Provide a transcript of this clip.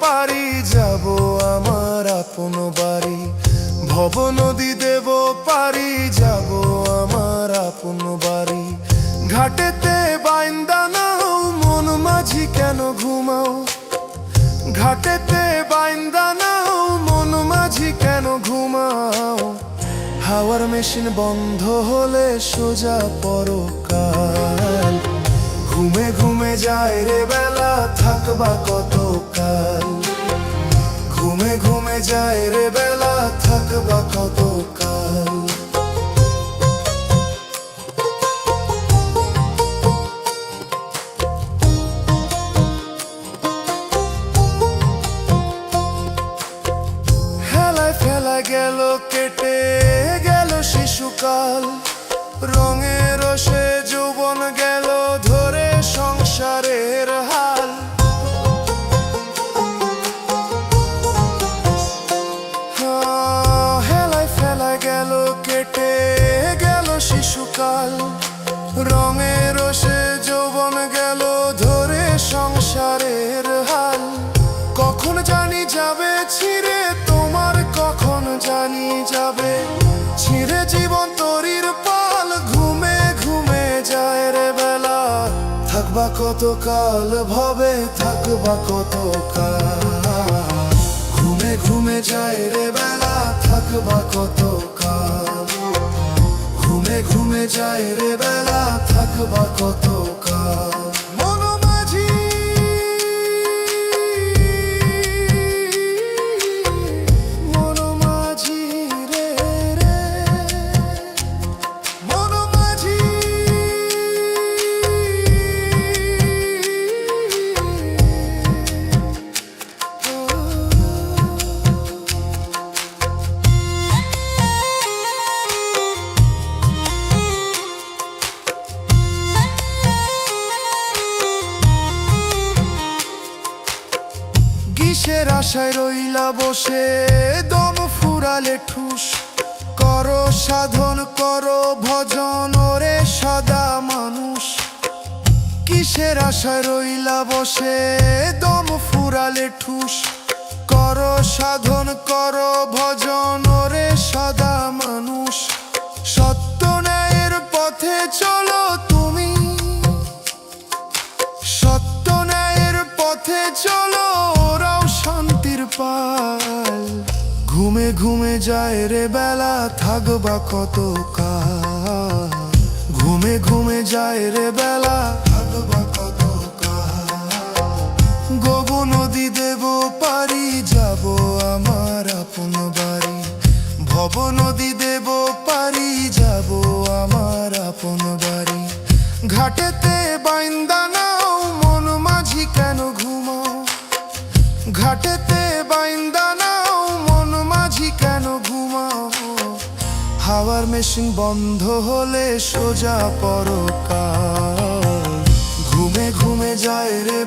পারি, যাব আমার আপন বাড়ি। ভব নদী দেব পারি, যাব আমার আপন বাড়ি। ঘাটেতে বাইন্দা নাও, মন মাঝি কেন ঘুমাও? ঘাটেতে বাইন্দা নাও, মন মাঝি কেন ঘুমাও? হাওয়ার মেশিন বন্ধ হলে সোজা পরকাল। ঘুমে ঘুমে যায় রে বেলা, থাকবা কত যায় রে বেলা থাকবা কত কাল হেলায় ফেলা গেল কেটে গেল শিশুকাল। রঙের রসে কেটে গেল শিশুকাল। রঙে রসে যৌবন গেল ধরে সংসারের হাল। কখন জানি যাবে ছিঁড়ে, তোমার কখন জানি যাবে? ছিঁড়ে জীবন তরির পাল, ঘুমে ঘুমে যায় রে বেলা। থাকবা কত কাল ভবে থাকবা কত কাল ঘুমে ঘুমে যায় রে বেলা থাকবা কত কাল ঘুমে ঘুমে যায় রে বেলা থাকবা কত কাল কিসের আশায় রইলা বসে। দম ফুরালে ঠুস। করো সাধন, করো ভজন, ওরে সাদা মানুষ। কিসের আশায় রইলা বসে? দম ফুরালে ঠুস। করো সাধন, করো ভজন, ওরে সাদা মানুষ। সত্য ঘুমে ঘুমে যায় রে বেলা, থাকবা কত ঘুমে ঘুমে যায় রে বেলা, থাকবা কত গোব নদী দেব পারি, যাব আমার আপন বাড়ি। ভব নদী দেব পারি, যাব আমার আপন বাড়ি। ঘাটেতে বাইন্দা নাও, মন মাঝি কেন ঘুমাও? ঘাটেতে হাওয়ার মেশিন বন্ধ হলে সোজা পরকাল। ঘুমে ঘুমে যায় রে